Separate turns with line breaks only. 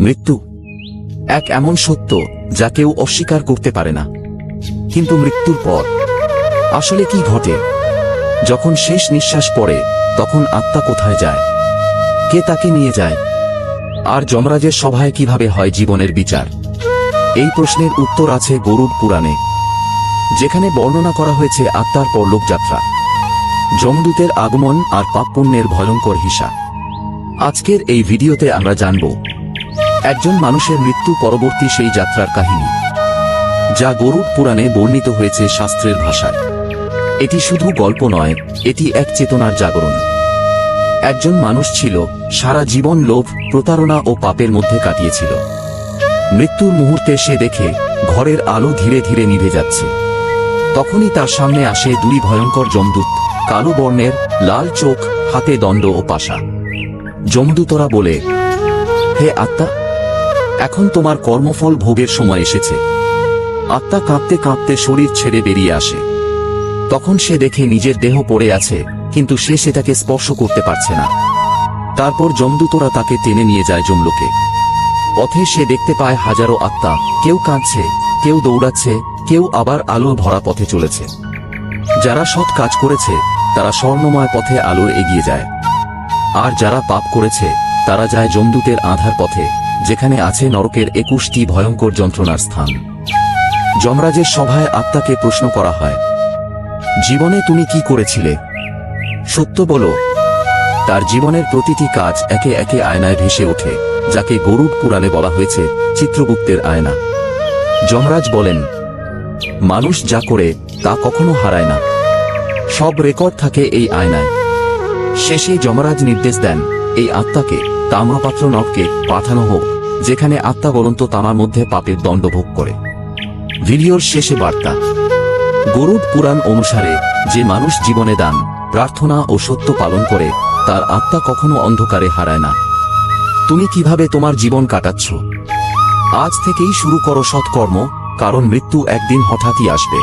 মৃত্যু। এক এমন সত্য যা কেউ অস্বীকার করতে পারে না। কিন্তু মৃত্যুর পর, আসলে কি ঘটে? যখন শেষ নিঃশ্বাস পড়ে, তখন আত্মা কোথায় যায়? কে তাকে নিয়ে যায়? আর যমরাজের সভায় কীভাবে হয় জীবনের বিচার? এই প্রশ্নের উত্তর আছে গরুড় পুরাণে, যেখানে বর্ণনা করা হয়েছে আত্মার পরলোক যাত্রা যমদূতের আগমন আর পাপ পুণ্যের ভয়ঙ্কর হিসা। আজকের এই ভিডিওতে আমরা জানব একজন মানুষের মৃত্যু পরবর্তী সেই যাত্রার কাহিনী, যা গরুড় পুরাণে বর্ণিত হয়েছে শাস্ত্রের ভাষায়। এটি শুধু গল্প নয়, এটি এক চেতনার জাগরণ। একজন মানুষ ছিল, সারা জীবন লোভ, প্রতারণা ও পাপের মধ্যে কাটিয়েছিল। মৃত্যুর মুহূর্তে সে দেখে, ঘরের আলো ধীরে ধীরে নিভে যাচ্ছে। তখনই তার সামনে আসে দুই ভয়ঙ্কর যমদূত, কালো বর্ণের, লাল চোখ, হাতে দণ্ড ও পাশা। যমদূতরা বলে, হে আত্মা এখন তোমার কর্মফল ভোগের সময় এসেছে। আত্মা কাঁপতে কাঁপতে শরীর ছেড়ে বেরিয়ে আসে। তখন সে দেখে নিজের দেহ পড়ে আছে, কিন্তু সে সেটাকে স্পর্শ করতে পারছে না। তারপর যমদূতরা তাকে টেনে নিয়ে যায় যমলোকে। পথে সে দেখতে পায় হাজারো আত্মা, কেউ কাঁদছে, কেউ দৌড়াচ্ছে, কেউ আবার আলো ভরা পথে চলেছে। যারা সৎ কাজ করেছে, তারা স্বর্ণময় পথে আলো এগিয়ে যায়। আর যারা পাপ করেছে তারা যায় যমদূতের আধার পথে, যেখানে আছে নরকের একুশটি ভয়ঙ্কর যন্ত্রণার স্থান। যমরাজের সভায় আত্মাকে প্রশ্ন করা হয়, জীবনে তুমি কি করেছিলে? সত্য বলো, তার জীবনের প্রতিটি কাজ একে একে আয়নায় ভেসে ওঠে, যাকে গরুড পুরাণে বলা হয়েছে চিত্রগুপ্তের আয়না। যমরাজ বলেন, মানুষ যা করে, তা কখনো হারায় না। সব রেকর্ড থাকে এই আয়নায়। শেষে যমরাজ নির্দেশ দেন, এই আত্মাকে তাম্রপাত্র নটকে পাঠানো হোক, যেখানে আত্মা গলন্ত তামার মধ্যে পাপের দণ্ড ভোগ করে। ভিডিওর শেষে বার্তা। গরুড পুরাণ অনুসারে, যে মানুষ জীবনে দান, প্রার্থনা ও সত্য পালন করে, তার আত্মা কখনো অন্ধকারে হারায় না। তুমি কীভাবে তোমার জীবন কাটাচ্ছ? আজ থেকেই শুরু করো সৎকর্ম, কারণ মৃত্যু একদিন হঠাৎই আসবে।